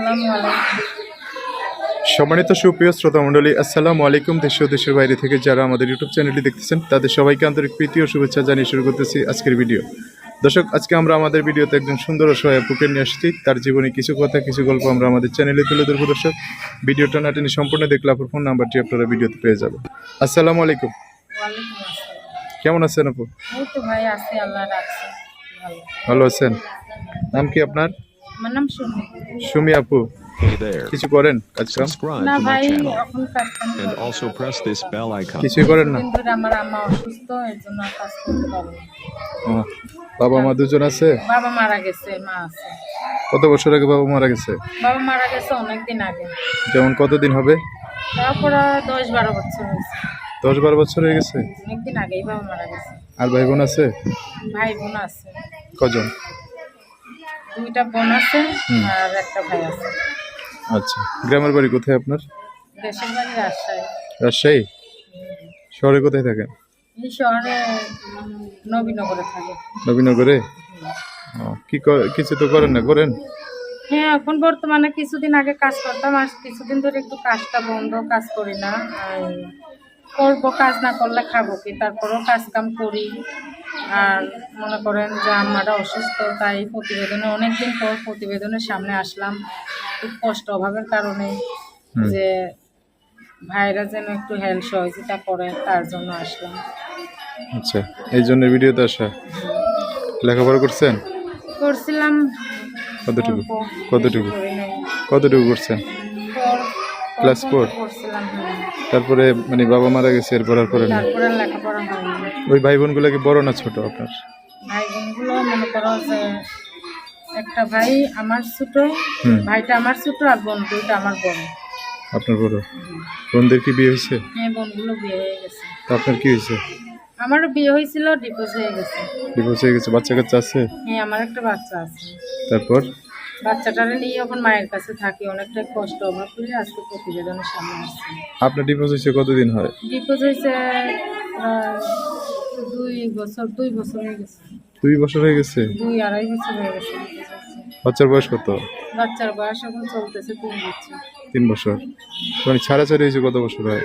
আসসালামু আলাইকুম সম্মানিত সুপ্রিয় শ্রোতা মণ্ডলী আসসালামু আলাইকুম দেশ ও দেশের বাইরে থেকে যারা আমাদের ইউটিউব চ্যানেলটি দেখতেছেন তাদের সবাইকে আন্তরিক প্রীতি ও শুভেচ্ছা জানিয়ে শুরু করতেছি আজকের ভিডিও। দর্শক আজকে আমরা আমাদের ভিডিওতে একজন সুন্দর ও সহায় পুকে নিয়ে আসছি। তার জীবনে কিছু কথা কিছু গল্প আমরা আমাদের চ্যানেলে তুলে ধরবো। দর্শক ভিডিওটা না টেনে সম্পূর্ণ দেখলে আপনার ফোন নাম্বারটি আপনারা ভিডিওতে পেয়ে যাবেন। আসসালামু আলাইকুম। কেমন আছেন আপু? ভালো আছেন? নাম কি আপনার? আমার নাম সুমি। সুমি আপু কিছু করেন কাজ কাম না ভাই এখন কাজ কাম করি and না। also press this bell icon. কিছুই করেন না? দিন ধরে আমার আম্মা অসুস্থ এর জন্য কাজ করতে পারব না। ও, বাবা মা দুজন আছে? বাবা মারা গেছে মা আছে। কত বছর আগে বাবা মারা গেছে? বাবা মারা গেছে অনেকদিন আগে। যেমন কতদিন হবে? তারপরে দশ বারো বছর হয়েছে। দশ বারো বছর হয়ে গেছে? অনেকদিন আগেই বাবা মারা গেছে। আর ভাই বোন আছে? ভাই বোন আছে। কজন? দুইটা বোন আছে আর একটা ভাই আছে। আচ্ছা গ্রামের বাড়ি কোথায় আপনার? দেশের বাড়ি রাজশাহী। রাজশাহী? শহরে কোথায় থাকেন? এই শহরে নবীনগরে থাকে। নবীনগরে? ক- কিছু তো করেন না করেন? হ্যাঁ এখন বর্তমানে কিছুদিন আগে কাজ করতাম আর কিছুদিন ধরে একটু কাজটা বন্ধ কাজ করি না। আর করব কাজ না করলে খাব কি? তারপরেও কাজ কাম করি। আর মনে করেন যে আম্মাটা অসুস্থ তাই প্রতিবেদনে অনেকদিন পর প্রতিবেদনের সামনে আসলাম। খুব কষ্ট অভাবের কারণে যে ভাইরা যেন একটু হেল্প সহযোগিতা করে তার জন্য আসলাম। আচ্ছা এই জন্য ভিডিওতে আসা। লেখাপড়া করছেন? করছিলাম কতটুকু? কতটুকু। কতটুকু করছেন? Four? করছিলাম হ্যাঁ। তারপরে মানে বাবা মারা গেছে এরপর আর করেন ওই ভাই বোনগুলো কি বড় না ছোট আপনার? ভাই বোনগুলো মনে করো যে একটা ভাই আমার ছোট ভাইটা আমার ছোট আর বোন দুইটা আমার বড়। আপনার বড়। বোনদের কি বিয়ে হয়েছে? হ্যাঁ বোনগুলো বিয়ে হয়ে গেছে। তা আপনার কি হয়েছে? আমারও বিয়ে হয়েছিল ডিভোর্স হয়ে গেছে। ডিভোর্স হয়ে গেছে বাচ্চা কাচ্চা আছে? হ্যাঁ আমার একটা বাচ্চা আছে। তারপর? বাচ্চাটারে নিয়ে এখন মায়ের কাছে থাকি অনেকটা কষ্ট। অভাব করে আজকে প্রতিবেদনের সামনে আসছে। আপনার ডিভোর্স হয়েছে কতদিন হয়? ডিভোর্স হয়েছে দুই বছর দুই বছর হয়ে গেছে। দুই বছর হয়ে গেছে? দুই আড়াই বছর হয়ে গেছে বাচ্চার বয়স কত? বাচ্চার বয়স এখন চলতেছে তিন বছর। তিন বছর। মানে ছাড়াছাড়ি হয়েছে কত বছর হয়?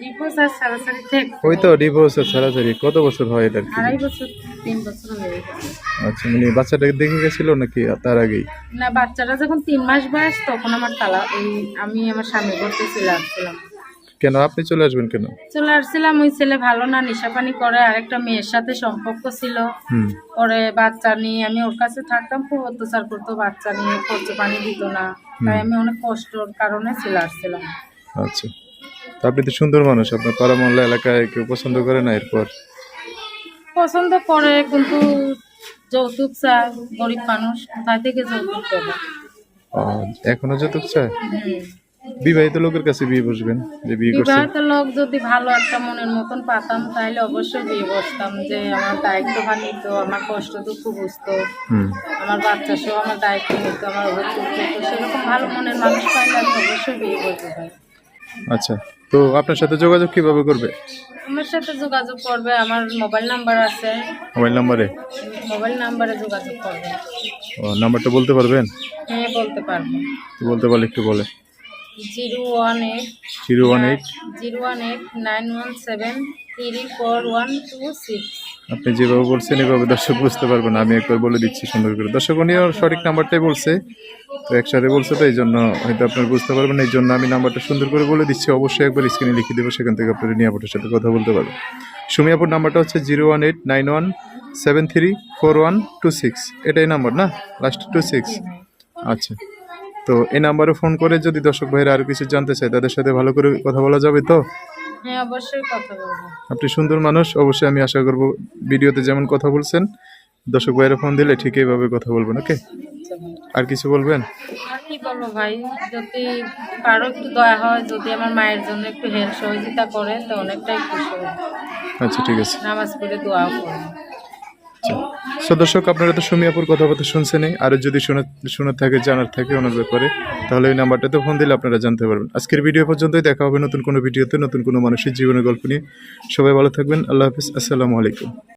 ডিভোর্স আর থেকে ওই তো ডিভোর্স আর ছাড়াছাড়ি। কত বছর হয় এটা আড়াই বছর। তিন বছর হয়ে গেছে। আচ্ছা মানে বাচ্চাটাকে দেখে গেছিল নাকি তার আগেই? না বাচ্চাটা যখন তিন মাস বয়স তখন আমার তালা এই আমি আমার স্বামী ঘরতে চলে আসছিলাম। কেন? আপনি চলে আসবেন কেন? চলে আসছিলাম ওই ছেলে ভালো না নেশা পানি করে আরেকটা মেয়ের সাথে সম্পর্ক ছিল। পরে বাচ্চা নিয়ে আমি ওর কাছে থাকতাম খুব অত্যাচার করতো বাচ্চা নিয়ে খরচে পানি দিত না। তাই আমি অনেক কষ্টর কারণে চলে আসছিলাম। আচ্ছা। আপনি তো সুন্দর মানুষ আপনার পাড়ামহল্লা এলাকায় কেউ পছন্দ করে না এরপর? পছন্দ করে কিন্তু যৌতুক চায় গরিব মানুষ কোথায় থেকে যৌতুক দেবে আহ, এখনও যৌতুক চায়? বিবাহিত লোকের কাছে বিয়ে বসবেন যে বিয়ে করছে বিবাহিত লোক যদি ভালো একটা মনের মতন পাতাম তাহলে অবশ্যই বিয়ে বসতাম যে আমার দায়িত্ববান নিত আমার কষ্ট দুঃখ বুঝতো আমার বাচ্চা সহ আমার দায়িত্ব নিত আমার সেরকম ভালো মনের মানুষ পাইলে আমি অবশ্যই বিয়ে করতে পারি। আচ্ছা তো আপনার সাথে যোগাযোগ কীভাবে করবে? আমার সাথে যোগাযোগ করবে আমার মোবাইল নাম্বার আছে। মোবাইল নাম্বারে মোবাইল নাম্বারে যোগাযোগ করবে। ও নাম্বারটা বলতে পারবেন? হ্যাঁ বলতে পারব। বলতে পারলে একটু বলে। Zero one eight zero one eight? Zero one eight nine one seven three four one two six. আপনি যেভাবে বলছেন, এভাবে দর্শক বুঝতে পারবেন আমি একবার বলে দিচ্ছি সুন্দর করে। দর্শক উনিও সঠিক নাম্বারটাই বলছে। তো একসাথে বলছে তো এই জন্য হয়তো আপনার বুঝতে পারবেন এই জন্য আমি নাম্বারটা সুন্দর করে বলে দিচ্ছি। অবশ্যই একবার স্ক্রিনে লিখে দেবো, সেখান থেকে আপনার নিয়াপুরের সাথে কথা বলতে পারবেন। সুমিয়াপুর নাম্বারটা হচ্ছে zero one eight nine one seven three four one two six. এটাই নাম্বার না? লাস্ট টু সিক্স আচ্ছা। তো এই নাম্বারে ফোন করে যদি দর্শক ভাইরা আরও কিছু জানতে চায়, তাদের সাথে ভালো করে কথা বলা যাবে তো? হ্যাঁ অবশ্যই কথা বলব। আপনি সুন্দর মানুষ অবশ্যই আমি আশা করব ভিডিওতে যেমন কথা বলছেন দর্শক ভাইয়ের ফোন দিলে ঠিক এইভাবে কথা বলবেন ওকে আর কিছু বলবেন? আর কি বলব ভাই যদি কারও একটু দয়া হয় যদি আমার মায়ের জন্য একটু হেল্প সহযোগিতা করে তো অনেকটাই খুশি আচ্ছা ঠিক আছে। নামাজ পড়ে দোয়া সো দর্শক, আপনারা তো সুমিয়াপুর কথাবার্তা শুনছেনই। আর যদি শুনে শুনে থাকে, জানার থাকে ওনার ব্যাপারে, তাহলে ওই নাম্বারটাতে ফোন দিলে আপনারা জানতে পারবেন। আজকের ভিডিও পর্যন্তই, দেখা হবে নতুন কোনো ভিডিওতে, নতুন কোনো মানুষের জীবনের গল্প নিয়ে। সবাই ভালো থাকবেন, আল্লাহ হাফিজ, আসসালামু আলাইকুম।